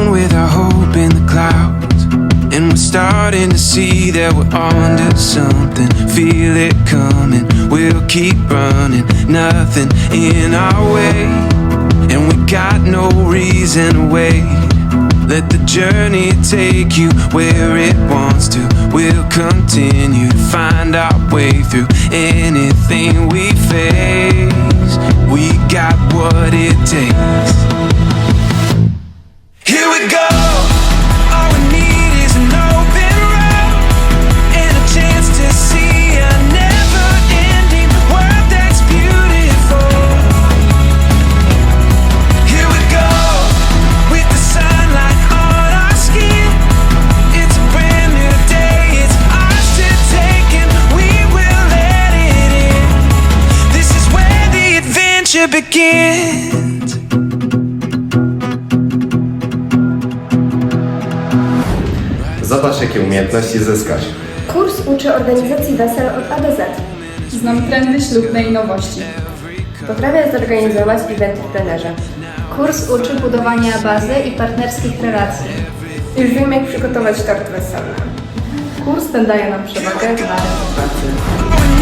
alone with our hope in the clouds. And we're starting to see that we're onto something. Feel it coming, we'll keep running. Nothing in our way, and we got no reason to wait. Let the journey take you where it wants to. We'll continue to find our way through anything we face. Adventure begins. Zobacz, jakie umiejętności zyskasz. Kurs uczy organizacji wesel od A do Z. Znam trendy ślubne i nowości. Poprawia zorganizować eventy w plenerze. Kurs uczy budowania bazy i partnerskich relacji. Już wiem, jak przygotować tort weselny. Kurs ten daje nam przewagę pracy.